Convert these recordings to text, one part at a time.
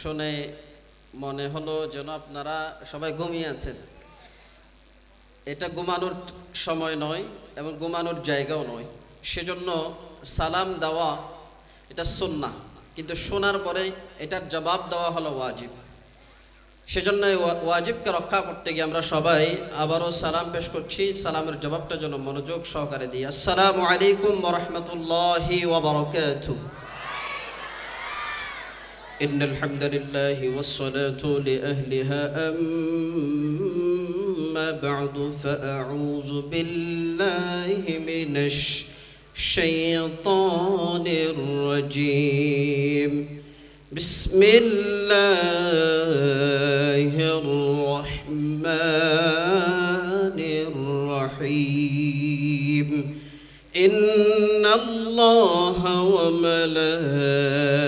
শুনে মনে হলো যেন আপনারা সবাই ঘুমিয়ে আছেন। এটা ঘুমানোর সময় নয় এবং ঘুমানোর জায়গাও নয়। সেজন্য সালাম দেওয়া এটা সুন্না কিন্তু শোনার পরে এটার জবাব দেওয়া হলো ওয়াজিব। সেজন্য ওয়াজিবকে রক্ষা করতে গিয়ে আমরা সবাই আবারও সালাম পেশ করছি। সালামের জবাবটা যেন মনোযোগ সহকারে দিই। আসসালামু আলাইকুম ওরহমতুল্লাহি ওবরকাতুহ إن الحمد لله والصلاة لأهلها أما بعد فأعوذ بالله من الشيطان الرجيم. بسم الله الرحمن الرحيم. إن الله وملائكته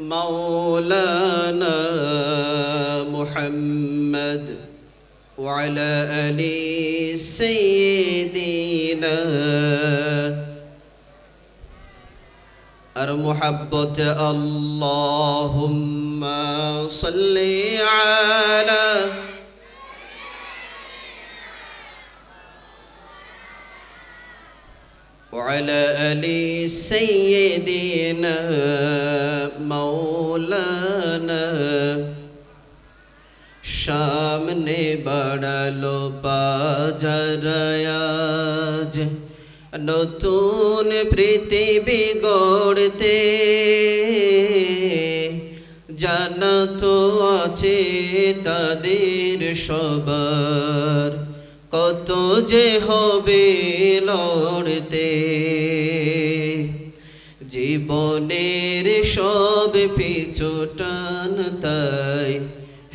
مولانا محمد وعلى آل سيدنا المحبة اللهم صل على وعلى ال سيدنا مولانا সামনে বাড়ালো বাজারায়াজ নতুন পৃথিবী গড়তে জানা তো আছে তাদের সবার কত যে হবে লড়তে। জীবনের সব পিছু টান তাই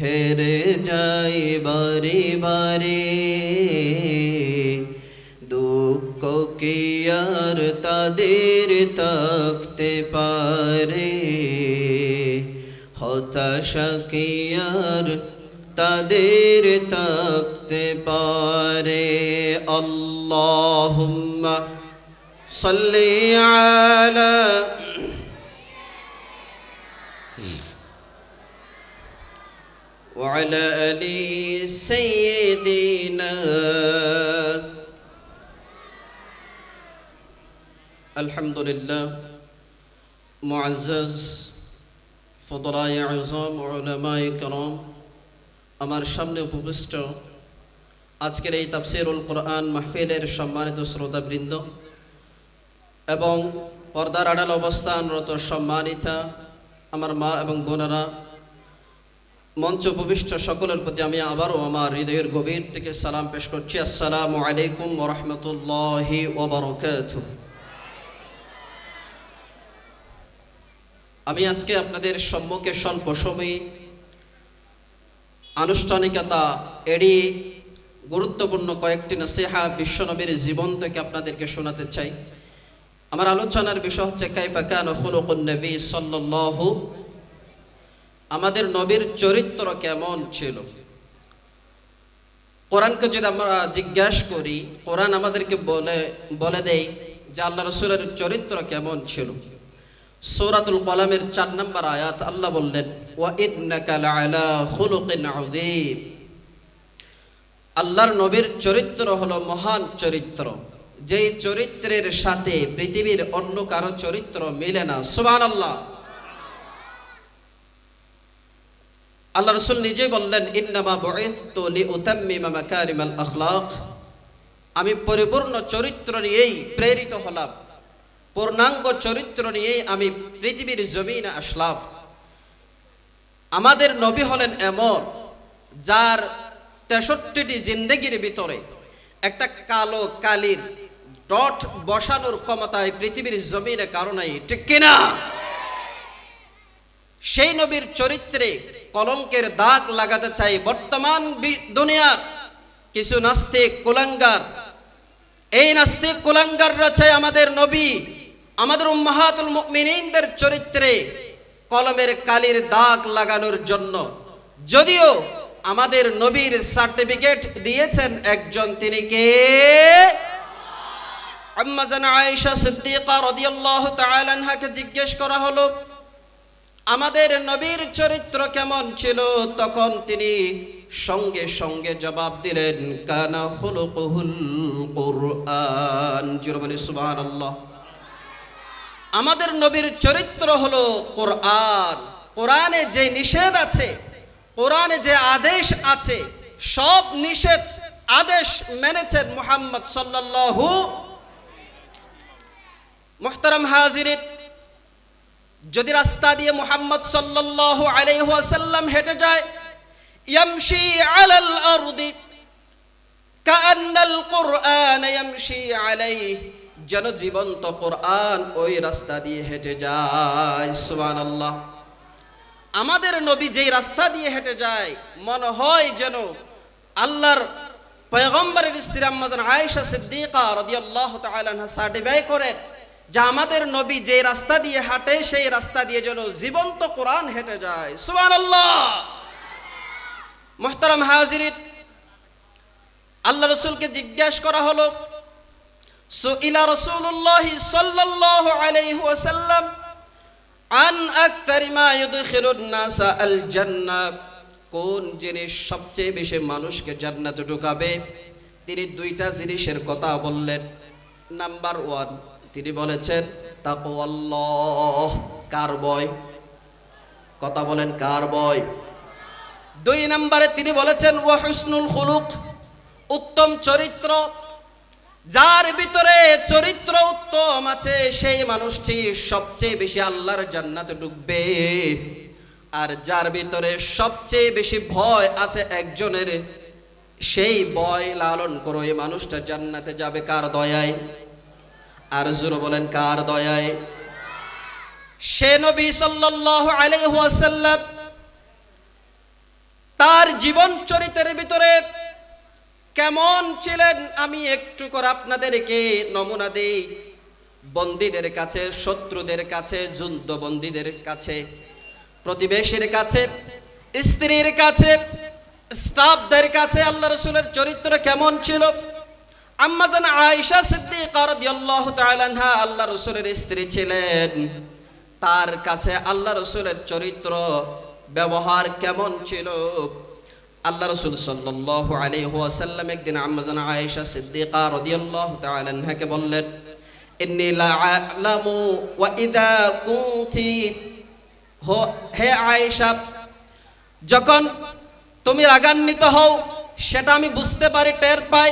হেরে যাই বারে বারে। দুঃখ কি আর তাদের থাকতে পারে? হতাশা কি আর তাদের থাকতে পারে আল্লাহুম্মা সাল্লি আলা وعلى آل سيدنا الحمد لله معزز فضلاء عظام علماء کرام আমার সামনে উপবিষ্ট আজকের এই তাফসিরুল কোরআন মাহফিলের সম্মানিত শ্রোতাবৃন্দ এবং পর্দার আড়াল অবস্থানরত সম্মানিতা আমার মা এবং বোনেরা, মঞ্চ উপবিষ্ট সকলের প্রতি আমি আবারও আমার হৃদয়ের গভীর থেকে সালাম পেশ করছি। আসসালামু আলাইকুম ওরহমতুল্লাহি আমি আজকে আপনাদের সম্মুখে স্বল্প সময়ে আনুষ্ঠানিকতা এড়িয়ে গুরুত্বপূর্ণ কয়েকটি নসিহা বিশ্বনবীর জীবন থেকে আপনাদেরকে শোনাতে চাই। আমার আলোচনার বিষয় হচ্ছে, কাইফা কান খুলুকুন নবী সাল্লাল্লাহু, আমাদের নবীর চরিত্র কেমন ছিল? কোরআনকে যদি আমরা জিজ্ঞাসা করি, কোরআন আমাদেরকে বলে বলে দেয় যে আল্লাহ রসুলের চরিত্র কেমন ছিল? সৌরাতুল কলামের চার নম্বর আয়াত আল্লাহ বললেন আল্লাহর নবীর চরিত্র হলো মহান চরিত্র। যেই চরিত্রের সাথে পৃথিবীর অন্য কারও চরিত্র মিলে না সুবান আল্লাহ আল্লাহ রসুল নিজে বললেন, ইন্নামা আমি পরিপূর্ণ চরিত্র নিয়েই প্রেরিত হলাম। পূর্ণাঙ্গ চরিত্র নিয়েই আমি পৃথিবীর জমিনে আসলাম। আমাদের নবী হলেন এমন যার তেষট্টিটি জিন্দেগির ভিতরে একটা কালো কালির ডট বসানোর ক্ষমতায় পৃথিবীর জমিনে কারণে ঠিক কিনা? সেই নবীর চরিত্রে কলঙ্কের দাগ লাগাতে চাই বর্তমান দুনিয়ার কিছু নাস্তিক কুলাঙ্গার। এই নাস্তিক কুলাঙ্গাররা চাই আমাদের নবী। আমাদের উম্মাহাতুল মুমিনিনদের চরিত্রে কলমের কালির দাগ লাগানোর জন্য। যদিও আমাদের নবীর সার্টিফিকেট দিয়েছেন একজন, তিনি কে? আম্মা জান আয়েশা সিদ্দিকা রাদিয়াল্লাহু তাআলা আনহাকে জিজ্ঞেস করা হলো, আমাদের নবীর চরিত্র কেমন ছিল? তখন তিনি সঙ্গে সঙ্গে জবাব দিলেন, কানা খুলুকুহুল কুরআন। জোরে বলি সুবহানাল্লাহ। আমাদের নবীর চরিত্র হলো কোরআন। কোরআনে যে নিষেধ আছে, কোরআনে যে আদেশ আছে, সব নিষেধ আদেশ মেনেছেন মোহাম্মদ সাল্লাল্লাহু মুহতারাম হাজিরিন। যদি রাস্তা দিয়ে মোহাম্মদ সাল্লাল্লাহু আলাইহি ওয়াসাল্লাম হেঁটে যায়, ইয়ামশি আলাল আরদি, কাআন্নাল কুরআন ইয়ামশি আলাইহি। যেন জীবন্ত কোরআন ওই রাস্তা দিয়ে হেঁটে যায়, সুবহানাল্লাহ। আমাদের নবী যেই রাস্তা দিয়ে হেঁটে যায়, মনে হয় যেন আল্লাহর পয়গম্বরের স্ত্রী আম্মাজান আয়েশা সিদ্দিকা রাদিয়াল্লাহু তাআলা সার্টিফাই করেন যে আমাদের নবী যে রাস্তা দিয়ে হাঁটে, সেই রাস্তা দিয়ে যেন জীবন্ত কোরআন হেঁটে যায়, সুবহানাল্লাহ। মুহতারাম হাজিরিন, আল্লাহ রসুলকে জিজ্ঞাসা করা হলো সুইলা রসুল্লাহ সাল্লাল্লাহু আলাইহি ওয়াসাল্লাম আন আকতারি মা ইউদখিলুন নাসা আল জান্নাহ কোন জিনিস সবচেয়ে বেশি মানুষকে জান্নাতে ঢুকাবে? তিনি দুইটা জিনিসের কথা বললেন। নাম্বার ওয়ান, তিনি বলেছেন, তাকওয়াল্লাহ কার বয় কথা বলেন কার বয় দুই নম্বরে তিনি বলেছেন, ওয়া হুসনুল খুলুক, উত্তম চরিত্র যার ভিতরে চরিত্র উত্তম আছে, সেই মানুষটি সবচেয়ে বেশি আল্লাহর জান্নাতে ঢুকবে। আর যার ভিতরে সবচেয়ে বেশি ভয় আছে একজনের, সেই ভয় লালন করো, এই মানুষটা জান্নাতে যাবে কার দয়ায়? আর জুরো বলেন, কার দয়ায়? সে নবী সাল্লাল্লাহু আলাইহি ওয়াসাল্লাম তার জীবন চরিত্রের ভিতরে কেমন ছিলেন? আমি একটু করে আপনাদেরকে নমুনা দেই। বন্দীদের কাছে, শত্রুদের কাছে যুদ্ধবন্দীদের কাছে, প্রতিবেশীর কাছে, স্ত্রীর কাছে, স্টাফদের কাছে আল্লাহ রসুলের চরিত্র কেমন ছিল? আম্মা জান আয়েশা সিদ্দিকা রাদিয়াল্লাহু আল্লাহ রসুলের স্ত্রী ছিলেন। তার কাছে আল্লাহ রসুলের চরিত্র, ব্যবহার কেমন ছিল? আল্লাহ রসুল সাল্লাল্লাহু আলাইহি ওয়াসাল্লাম একদিন আম্মা জান আয়েশা সিদ্দিকা রাদিয়াল্লাহু তাআলা আনহাকে বললেন, ইন্নী লা আ'লামু ওয়া ইদা কুনতি। হে আয়েশা, যখন তুমি রাগান্বিত হও, সেটা আমি বুঝতে পারি, টের পাই।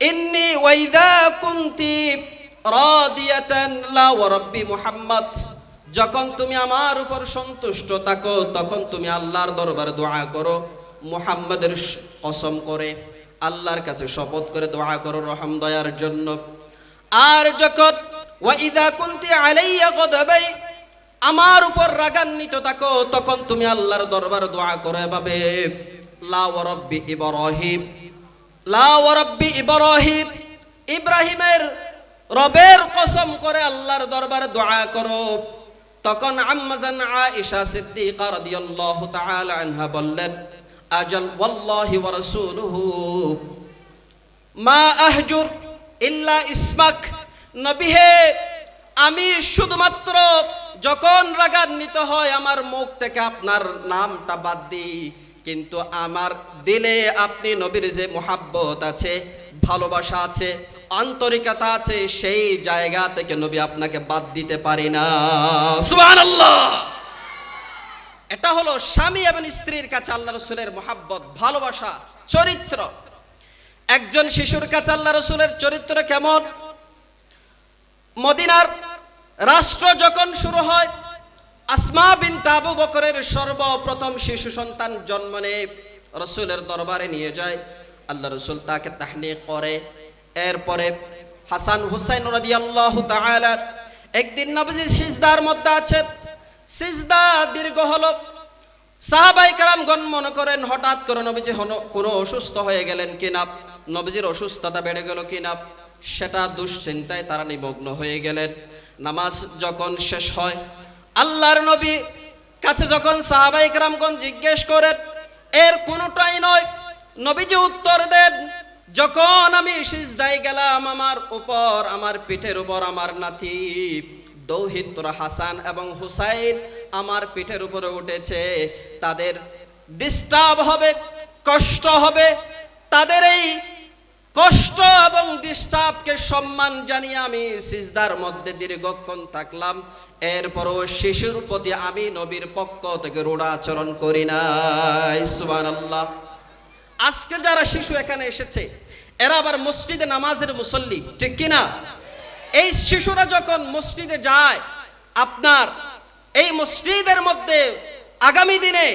ইন্নি ওয়াইদা কুনতি রাদিয়াতান লা ওয়া রাব্বি যখন তুমি আমার উপর সন্তুষ্ট থাকো, তখন তুমি আল্লাহর দরবারে দোয়া করো, মুহাম্মাদের কসম করে, আল্লাহর কাছে শপথ করে দোয়া করো রহম দয়ার জন্য। আর যখন ওয়াইদা কুনতি আলাইয়া গদাবাই আমার উপর রাগান্বিত থাকো, তখন তুমি আল্লাহর দরবার দোয়া করে এভাবে, লা ওয়া রাব্বি ইব্রাহিম লা ওয়া রাব্বি ইব্রাহিম ইব্রাহিমের রবের কসম করে আল্লাহর দরবারে দোয়া করো। তখন আম্মাজান আয়েশা সিদ্দিকা রাদিয়াল্লাহু তাআলা আনহা বললেন, আজাল ওয়াল্লাহি ওয়া রাসূলুহু, মা আহজুর ইল্লা ইসমাক। নবী হে, আমি শুধুমাত্র যখন রাগান্বিত হয় আমার মুখ থেকে আপনার নামটা বাদ দিই। কিন্তু আমার দিলে আপনি নবীর যে মোহাব্বত আছে, ভালোবাসা আছে আন্তরিকতা আছে সেই জায়গা থেকে নবী আপনাকে বাদ দিতে পারি না। সুবহানাল্লাহ। এটা হলো স্বামী এবং স্ত্রীর কাছে আল্লাহ রসুলের মোহাব্বত ভালোবাসা চরিত্র। একজন শিশুর কাছে আল্লাহ রসুলের চরিত্র কেমন? মদিনার রাষ্ট্র যখন শুরু হয় আসমা বিন তাবু বকরের সর্বপ্রথম শিশু সন্তান জন্ম নেয় রসুলের দরবারে নিয়ে যায়। আল্লাহ রসুল তাকে তাহনি করে। এরপরে হাসান হুসাইন রাদি আল্লাহ একদিন নবজি সিজদার মধ্যে আছেন। সিজদা দীর্ঘ হলো। সাহাবাই কারামগণ মনে করেন, হঠাৎ করে নবীজি কোনো অসুস্থ হয়ে গেলেন কিনা? নবীজির অসুস্থতা বেড়ে গেল কিনা? সেটা দুশ্চিন্তায় তারা নিমগ্ন হয়ে গেলেন। নামাজ যখন শেষ হয়, আল্লাহর নবী কাছে যখন সাহাবাই কারামগণ জিজ্ঞেস করেন, এর কোনোটাই নয়। নবীজি উত্তর দেন যখন আমি সিজদায় গেলাম, আমার উপর, আমার পিঠের উপর, আমার নাতি দৌহিত্র হাসান এবং হুসাইন আমার পিঠের উপরে উঠেছে। তাদের ডিস্টার্ব হবে, কষ্ট হবে। তাদের এই কষ্ট এবং ডিস্টার্বকে সম্মান জানিয়ে আমি সিজদার মধ্যে দীর্ঘক্ষণ থাকলাম। এরপরও শিশুর প্রতি আমি নবীর পক্ষ থেকে রূঢ়াচরণ করি নাই। সুবহানাল্লাহ। আজকে যারা শিশু এখানে এসেছে, এরা আবার মসজিদে নামাজের মুসল্লি, ঠিক কিনা? এই শিশুরা যখন মসজিদে যায়, আপনার এই মসজিদের মধ্যে আগামী দিনে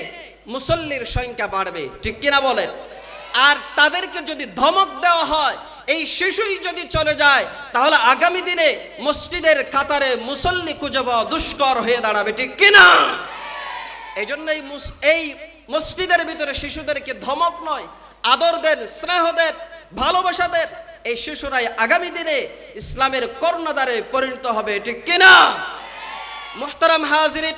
মুসল্লির সংখ্যা বাড়বে, ঠিক কিনা বলেন? আর তাদেরকে যদি ধমক দেওয়া হয়, এই শিশুই যদি চলে যায়, তাহলে আগামী দিনে মসজিদের কাতারে মুসল্লি খুঁজে পাওয়া দুষ্কর হয়ে দাঁড়াবে, ঠিক কিনা? এই জন্য এই মসজিদের ভিতরে শিশুদেরকে ধমক নয়? আদর দেন স্নেহ দেন ভালোবাসা দেন এই শিশুরাই আগামী দিনে ইসলামের কর্ণধারে পরিণত হবে, ঠিক কিনা? মোহতারাম হাজিরিন,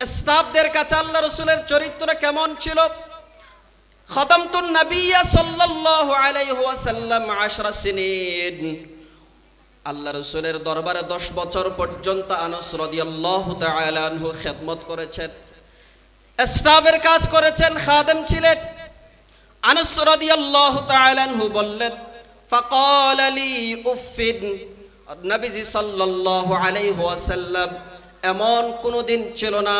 স্টাফদের কাছে আল্লাহ রসুলের চরিত্র কেমন ছিল? খতমতুন নবিয়া সাল্লাল্লাহু আলাইহি ওয়াসাল্লাম আশরা সিনিন। আল্লাহ রসুলের দরবারে দশ বছর পর্যন্ত আনস রাদিয়াল্লাহু তাআলা আনহু খেদমত করেছেন। স্টাফের কাজ করেছেন খাদেম ছিলেন। আনস রাদিয়াল্লাহু তাআলা আনহু বললেন, ফাকাল লি উফিন নবীজি সাল্লাল্লাহু আলাইহি ওয়াসাল্লাম, এমন কোনো দিন ছিল না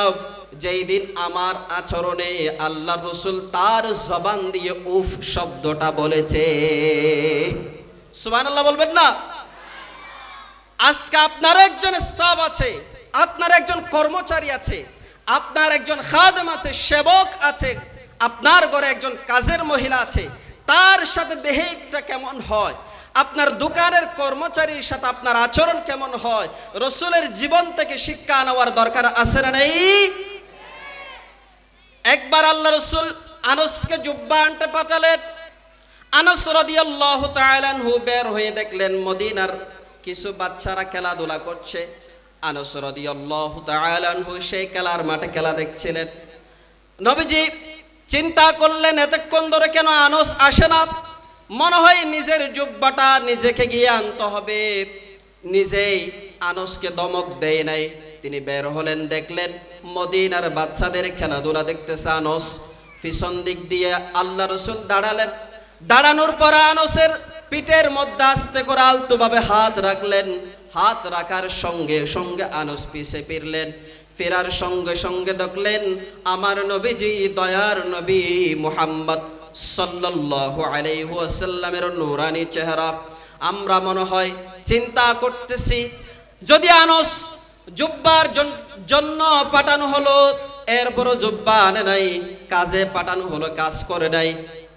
যেই দিন আমার আচরণে আল্লাহ রসুল তার জবান দিয়ে উফ শব্দটা বলেছে। সুবহানাল্লাহ বলবেন না? আজকে আপনার একজন স্টাফ আছে, আপনার একজন কর্মচারী আছে আপনার একজন খাদেম আছে, সেবক আছে, আপনার ঘরে একজন কাজের মহিলা আছে, তার সাথে বিহেভটা কেমন হয়? আপনার দোকানের কর্মচারীর সাথে আপনার আচরণ কেমন হয়? রসুলের জীবন থেকে শিক্ষা নেওয়ার দরকার আছে না নেই? একবার আল্লাহ রসুল আনসকে জুব্বা আনতে পাঠালেন। আনস রাদিয়াল্লাহু আনহু বের হয়ে দেখলেন, মদিনার কিছু বাচ্চারা খেলাধুলা করছে। আনস রাদিয়াল্লাহু তাআলা আনহু সেই খেলার মাঠে খেলা দেখছিলেন। নবীজি চিন্তা করলেন, এতক্ষণ ধরে কেন আনস আসে না? মনে হয় নিজের জুব্বাটা নিজেকে গিয়ে আনতে হবে। নিজেই আনসকে দমক দেয় নাই। তিনি বের হলেন, দেখলেন মদিনার বাচ্চাদের খেলাধুলা দেখতেছে আনস। পিছন দিক দিয়ে আল্লাহ রসুল দাঁড়ালেন। দাঁড়ানোর পর আনসের পিঠের মধ্যে আস্তে করে আলতোভাবে হাত রাখলেন। হাত রাখার সঙ্গে সঙ্গে আনস পিছে ফিরলেন। ফেরার সঙ্গে সঙ্গে দেখলেন আমার নবীজি, দয়ার নবী মুহাম্মদ আলাইহি ওয়াসাল্লামের নূরানি চেহারা। আমরা মনে হয় চিন্তা করতেছি, যদি আনস জুব্বার জন্য পাঠানো হলো, এরপরও জুব্বা আনে নাই, কাজে পাঠানো হলো, কাজ করে নাই।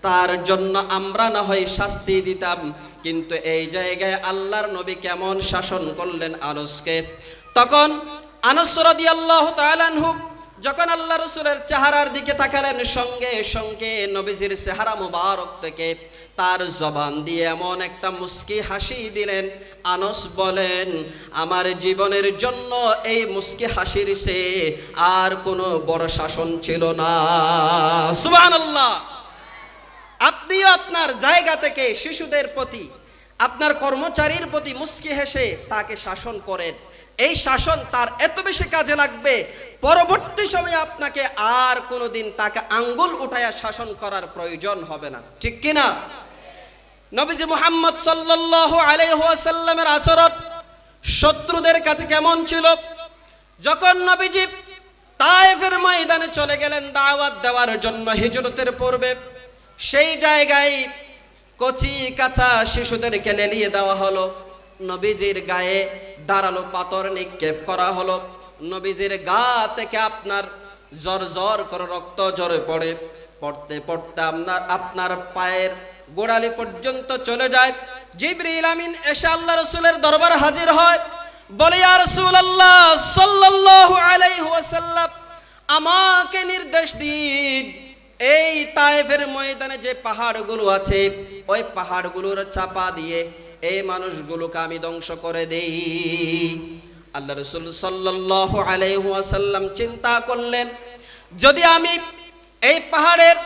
তার জন্য আমরা না হয় শাস্তি দিতাম। কিন্তু এই জায়গায় আল্লাহর নবী কেমন শাসন করলেন আনসকে? তখন আনস তাআলা আনহু যখন আল্লাহ রসুলের চেহারার দিকে তাকালেন, সঙ্গে সঙ্গে নবীজির চেহারা মুবারক থেকে তার জবান দিয়ে এমন একটা মুস্কি হাসি দিলেন। আনস বলেন, আমার জীবনের জন্য এই মুস্কি হাসির সে আর কোনো বড় শাসন ছিল না। সুবহানাল্লাহ। আপনিও আপনার জায়গা থেকে শিশুদের প্রতি, আপনার কর্মচারীর প্রতি মুস্কি হেসে তাকে শাসন করেন। এই শাসন তার এত বেশি কাজে লাগবে, পরবর্তী সময়ে আপনাকে আর কোনোদিন তাকে আঙ্গুল উঠায়া শাসন করার প্রয়োজন হবে না। ঠিক কিনা নবীজি মুহাম্মদ সাল্লাল্লাহু আলাইহি ওয়াসাল্লামের আচরণ শত্রুদের কাছে কেমন ছিল? যখন নবীজি তায়েফের ময়দানে চলে গেলেন দাওয়াত দেওয়ার জন্য হিজরতের পূর্বে সেই জায়গায় কচি কাঁচা শিশুদেরকে লেলিয়ে দেওয়া হলো। নবীজির গায়ে দাঁড়াল পাথর নিক্ষেপ করা হলো। নবীজির গা থেকে আপনার জ্বর জ্বর করে রক্ত জ্বরে পড়ে। পড়তে পড়তে আপনার আপনার পায়ের গোড়ালি পর্যন্ত চলে যায়। জিবরিল আমিন এসে আল্লাহ রসুলের দরবার হাজির হয়। বলে, ইয়া রাসূলুল্লাহ সাল্লাল্লাহু আলাইহি ওয়াসাল্লাম, আমাকে নির্দেশ দিন এই তায়েফের ময়দানে যে পাহাড়গুলো আছে, ওই পাহাড়গুলোর চাপা দিয়ে এই মানুষগুলোকে আমি ধ্বংস করে দেই। আল্লাহ রসুল সাল্লাহ আলাইহাসাল্লাম চিন্তা করলেন, যদি আমি এই পাহাড়ের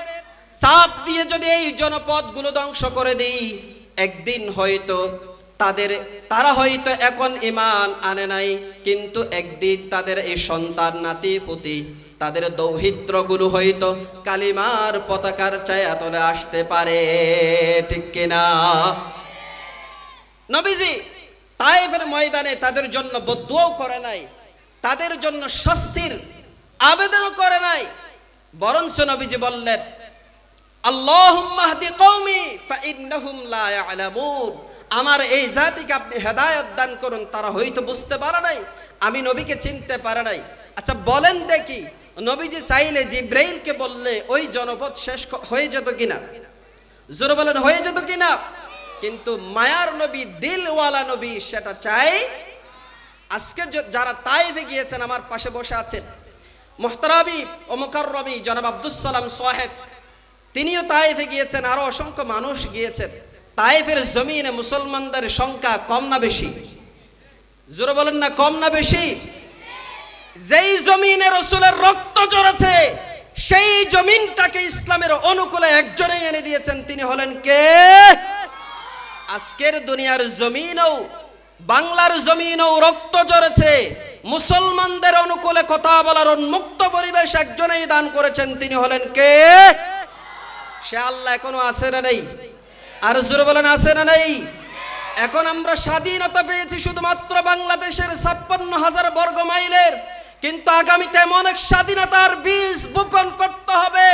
চাপ দিয়ে যদি এই জনপদগুলো ধ্বংস করে দিই, একদিন হয়তো তাদের, তারা হয়তো এখন ইমান আনে নাই, কিন্তু একদিন তাদের এই সন্তান, নাতি, পুতি, তাদের দৌহিত্রগুলো হয়তো কালিমার পতাকার চায়া তলে আসতে পারে, ঠিক কিনা? নবীজি তাইফের ময়দানে তাদের জন্য বদুয়াও করে নাই, তাদের জন্য শাস্তির আবেদনও করে নাই, বরঞ্চ নবীজি বললেন আল্লাহুম্মাহদি কওমি ফাইন্নাহুম লা ইয়ালামুন। আমার এই জাতিকে আপনি হেদায়ত দান করুন, তারা হয়তো বুঝতে পারে নাই, আমি নবীকে চিনতে পারে নাই। আচ্ছা বলেন দেখি, নবীজি চাইলে জিব্রাইলকে বললে ওই জনপদ শেষ হয়ে যেত কিনা? জোরে বলেন, হয়ে যেত কিনা? কিন্তু মায়ার নবী, দিলওয়ালা নবী সেটা চাই, আজকে যারা তাইফে গিয়েছেন, আমার পাশে বসে আছেন, মোহতারাবি ও মোকাররবি, জনাব আব্দুস সালাম সোহেব, তিনিও তাইফে গিয়েছেন, আরও অসংখ্য মানুষ গিয়েছেন। তাইফের জমিনে মুসলমানদের সংখ্যা কম না বেশি? জোরে বলেন না, কম না বেশি? যেই জমিনে রসুলের রক্ত জড়েছে সেই জমিনটাকে ইসলামের অনুকূলে একজনে এনে দিয়েছেন। তিনি হলেন কে? আজকের দুনিয়ার জমিনও, বাংলার জমিনও রক্ত জড়েছে মুসলমানদের অনুকূলে কথা বলার উন্মুক্ত পরিবেশ একজনেই দান করেছেন। তিনি হলেন কে? সে আল্লাহ এখনও আছে না নেই? আর জোরে বলেন, আছে না নেই? এখন আমরা স্বাধীনতা পেয়েছি শুধুমাত্র বাংলাদেশের ছাপ্পান্ন হাজার বর্গ মাইলের। কিন্তু আগামীতে এমন এক স্বাধীনতার বীজ বপন করতে হবে,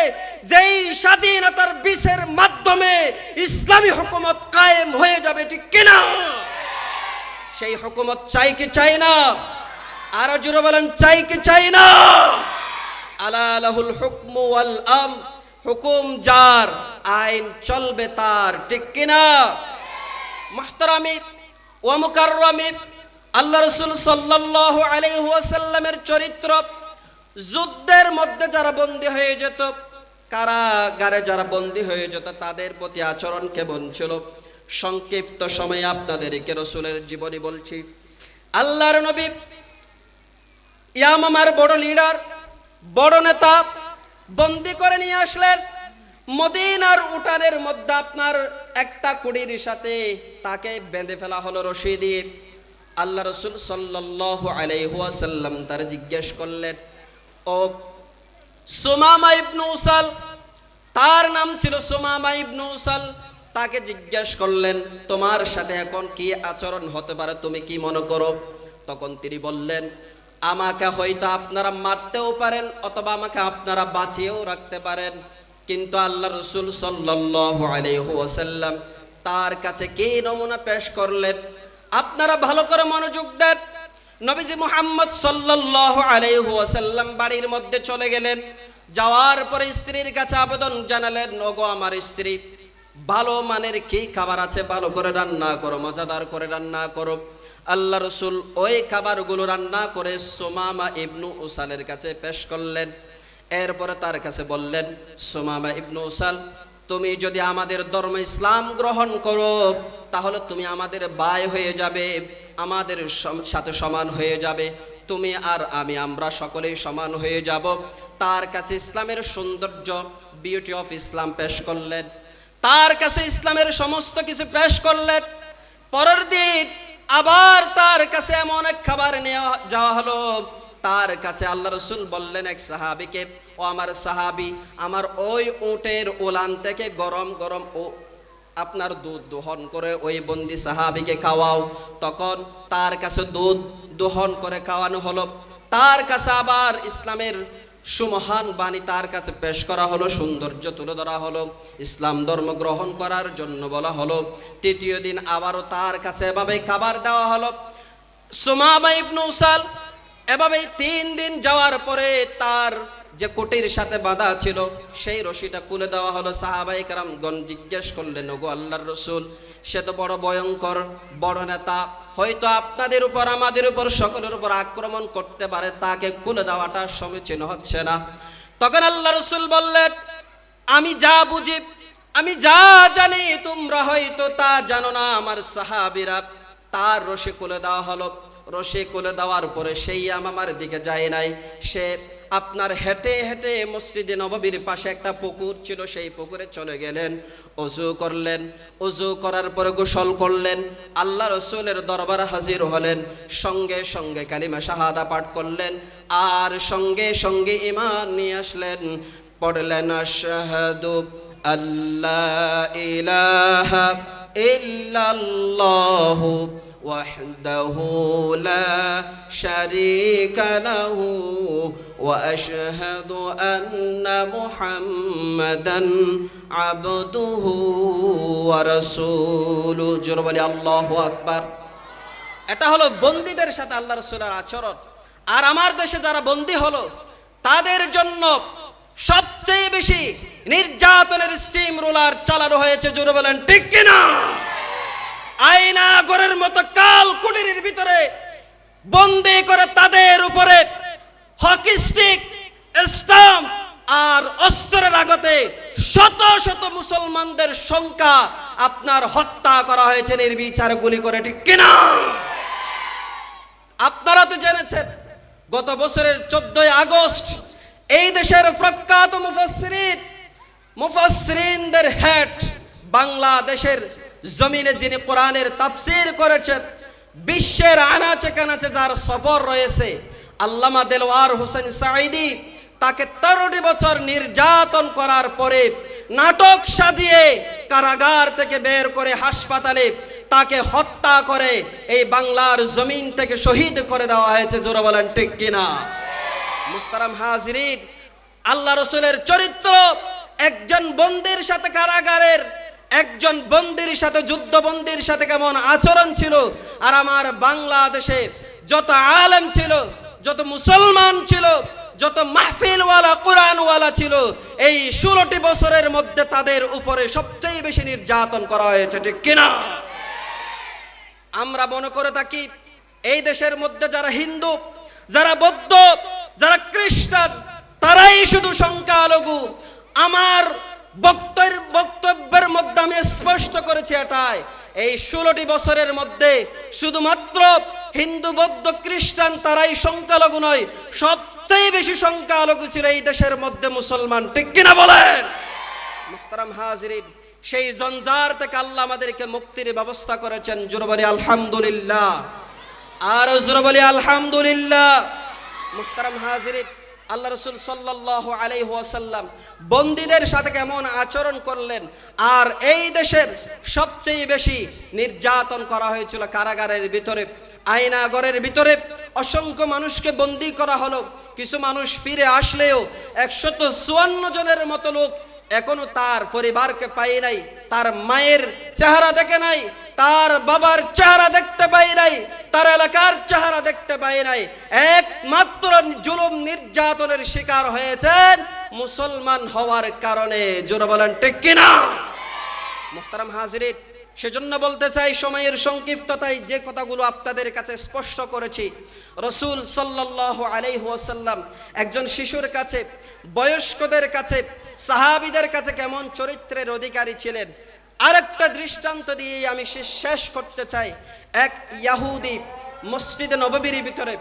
যেই স্বাধীনতার বীজের মাধ্যমে ইসলামী হুকুমত কায়েম হয়ে যাবে, ঠিক কিনা? সেই হুকুমত চাই কি চাই না? আরও জোরে বলেন, চাই কি চাই না? আলা লাহুল হুকমু ওয়াল আম, হুকুম যার আইন চলবে তার, ঠিক কিনা? মাহতারামি ও মুকাররামি আল্লাহ রসুল সাল্লাল্লাহু আলাইহি ওয়াসাল্লামের চরিত্র যুদ্ধের মধ্যে যারা বন্দী হয়ে যেত, কারাগারে যারা বন্দী হয়ে যেত, তাদের প্রতি আচরণ কেমন ছিল? সংক্ষিপ্ত সময়ে আপনাদেরকে রসুলের জীবনী বলছি। আল্লাহর নবী ইয়ামামার বড় লিডার বড় নেতা বন্দি করে নিয়ে আসলেন। মদিনার উঠানের মধ্যে আপনার একটা কুড়ির সাথে তাকে বেঁধে ফেলা হলো রশি আল্লাহ রসুল সাল্লাহ আলাইহাসাল্লাম তার জিজ্ঞেস করলেন, ও সুমামা ইবনু উসাল? তার নাম ছিল সুমামা ইবনু উসাল। তাকে জিজ্ঞেস করলেন, তোমার সাথে এখন কি আচরণ হতে পারে, তুমি কি মনে করো? তখন তিনি বললেন, আমাকে হয়তো আপনারা মারতেও পারেন অথবা আমাকে আপনারা বাঁচিয়েও রাখতে পারেন। কিন্তু আল্লাহ রসুল সাল্লাল্লাহু আলাইহি ওয়াসাল্লাম তার কাছে কি নমুনা পেশ করলেন? আপনারা ভালো করে মনোযোগ দেন। নবীজি মুহাম্মদ সাল্লাল্লাহু আলাইহি ওয়াসাল্লাম বাড়ির মধ্যে চলে গেলেন। যাওয়ার পরে স্ত্রীর কাছে আবেদন জানালেন, ওগো আমার স্ত্রী, ভালো মানের কি খাবার আছে? ভালো করে রান্না করো, মজাদার করে রান্না করো। আল্লাহ রসুল ওই খাবারগুলো রান্না করে সোমামা ইবনু উসালের কাছে পেশ করলেন। এরপরে তার কাছে বললেন, সোমামা ইবনু উসাল, তুমি যদি আমাদের ধর্ম ইসলাম গ্রহণ করো, তাহলে তুমি আমাদের বায় হয়ে যাবে, আমাদের সাথে সমান হয়ে যাবে। তুমি আর আমি, আমরা সকলেই সমান হয়ে যাব। তার কাছে ইসলামের সৌন্দর্য বিউটি অফ ইসলাম পেশ করলেন। তার কাছে ইসলামের সমস্ত কিছু পেশ করলেন। পরের দিন আবার তার কাছে এমন এক খাবার নেওয়া, যাওয়া হলো। তার কাছে আল্লাহ রসুল বললেন এক সাহাবিকে, ও আমার সাহাবি, আমার ওই উটের ওলান থেকে গরম গরম ও আপনার দুধ দোহন করে ওই বন্দি সাহাবিকে খাওয়াও। তখন তার কাছে দুধ দোহন করে খাওয়ানো হলো। তার কাছে আবার ইসলামের সুমহান বাণী তার কাছে পেশ করা হলো, সৌন্দর্য তুলে ধরা হলো, ইসলাম ধর্ম গ্রহণ করার জন্য বলা হলো। তৃতীয় দিন আবারও তার কাছে এভাবে খাবার দেওয়া হলো। সুমামা ইবনু এভাবেই তিন দিন যাওয়ার পরে তার যে কোটির সাথে বাঁধা ছিল, সেই রশিটা খুলে দেওয়া হলো। সাহাবাই কারামগণ জিজ্ঞেস করলেন, ওগো আল্লাহর রসুল, সে তো বড় ভয়ঙ্কর, বড় নেতা। হয়তো আপনাদের উপর, আমাদের উপর, সকলের উপর আক্রমণ করতে পারে, তাকে খুলে দেওয়াটা সমীচীন হচ্ছে না। তখন আল্লাহ রসুল বললেন, আমি যা বুঝি, আমি যা জানি, তোমরা হয়তো তা জানো না। আমার সাহাবিরা তার রশি খুলে দেওয়া হলো। রশি খুলে দেওয়ার পরে সেই আমার দিকে যায় নাই। সে আপনার হেঁটে হেঁটে মসজিদে নববীর পাশে একটা পুকুর ছিল, সেই পুকুরে চলে গেলেন। অজু করলেন, অজু করার পরে গোসল করলেন। আল্লাহ রসুলের দরবার হাজির হলেন। সঙ্গে সঙ্গে কালিমা শাহাদা পাঠ করলেন। আর সঙ্গে সঙ্গে ইমান নিয়ে আসলেন। পড়লেন, আশহাদু আল্লাহ ইলাহা ইল্লাল্লাহু وحده لا شريك له واشهد ان محمدا عبده ورسوله জোরে বলি আল্লাহু আকবার এটা হলো বন্দীদের সাথে আল্লাহ রসুলের আচরণ আর আমার দেশে যারা বন্দী হলো তাদের জন্য সবচেয়ে বেশি নির্যাতনের স্টিম রোলার চালানো হয়েছে জোরে বলেন ঠিক কিনা আয়না গরের মতো কাল কুটিরের ভিতরে, বন্দি করে তাদের উপরে হকি, স্টিক, স্টাম্প আর অস্ত্রের আগতে শত শত মুসলমানদের সংখ্যা আপনার হত্যা করা হয়েছে, নির্বিচারে গুলি করে, ঠিক কিনা? আপনারা তো জেনেছেন, গত বছরের চোদ্দই আগস্ট এই দেশের প্রখ্যাত মুফাসসিরিন, মুফাসসিরিনদের হেড বাংলাদেশের জমিনে যিনি কোরআনের তাফসীর করেছেন, বিশ্বের আনাচে কানাচে যার সফর রয়েছে, আল্লামা দেলওয়ার হোসেন সাঈদি তাকে তেরোটি বছর নির্যাতন করার পরে নাটক সাজিয়ে কারাগার থেকে বের করে হাসপাতালে তাকে হত্যা করে এই বাংলার জমিন থেকে শহীদ করে দেওয়া হয়েছে, জোরে বলেন ঠিক কিনা? মুহতারাম হাজরিন, আল্লাহ রসুলের চরিত্র একজন বন্দির সাথে কারাগারের একজন বন্দির সাথে যুদ্ধবন্দির সাথে কেমন আচরণ ছিল? আর আমার বাংলাদেশে যত আলেম ছিল, যত মুসলমান ছিল, যত মাহফিলওয়ালা, কোরআনওয়ালা ছিল, এই ষোলোটি বছরের মধ্যে তাদের উপরে সবচেয়ে বেশি নির্যাতন করা হয়েছে, ঠিক কিনা? আমরা মনে করে থাকি, এই দেশের মধ্যে যারা হিন্দু, যারা বৌদ্ধ, যারা খ্রিস্টান, তারাই শুধু সংখ্যালঘু। আমার বক্তব্যের বক্তব্যের মধ্যে আমি স্পষ্ট করেছি এটাই। এই ষোলোটি বছরের মধ্যে শুধুমাত্র হিন্দু, বৌদ্ধ, খ্রিস্টান তারাই সংখ্যালঘু নয়, সবচেয়ে বেশি সংখ্যালঘু ছিল এই দেশের মধ্যে মুসলমান। ঠিক কিনা বলেন? সেই জঞ্জার থেকে আল্লাহ আমাদেরকে মুক্তির ব্যবস্থা করেছেন। জুরবলি আলহামদুলিল্লাহ। আর জুরবলি আলহামদুলিল্লাহ। মুহতারাম হাজরিন, আল্লাহ রসুল সাল্লাহ আলাইহি ওয়াসাল্লাম বন্দীদের সাথে কেমন আচরণ করলেন? আর এই দেশের সবচেয়ে বেশি নির্যাতন করা হয়েছিল কারাগারের ভিতরে, আয়নাগরের ভিতরে। অসংখ্য মানুষকে বন্দি করা হলো। কিছু মানুষ ফিরে আসলেও একশত চুয়ান্ন জনের মতো লোক এখনও তার পরিবারকে পাই নাই, তার মায়ের চেহারা দেখে নাই তার বাবার চেহারা দেখতে পাই নাই, তার এলাকার চেহারা দেখতে পাই নাই। একমাত্র জুলুম নির্যাতনের শিকার হয়েছেন মুসলমান হওয়ার কারণে। জোরে বলেন, ঠিক কিনা? মোহতারাম হাজরিন, সেজন্য বলতে চাই, সময়ের সংক্ষিপ্ততায় যে কথাগুলো আপনাদের কাছে স্পষ্ট করেছি, রসুল সাল্লাহ আলাইহাসাল্লাম একজন শিশুর কাছে, বয়স্কদের কাছে, সাহাবিদের কাছে কেমন চরিত্রের অধিকারী ছিলেন আরেকটা দৃষ্টান্ত দিয়ে আমি শেষ- শেষ করতে চাই। এক ইয়াহুদি মসজিদে নববীর ভিতরে।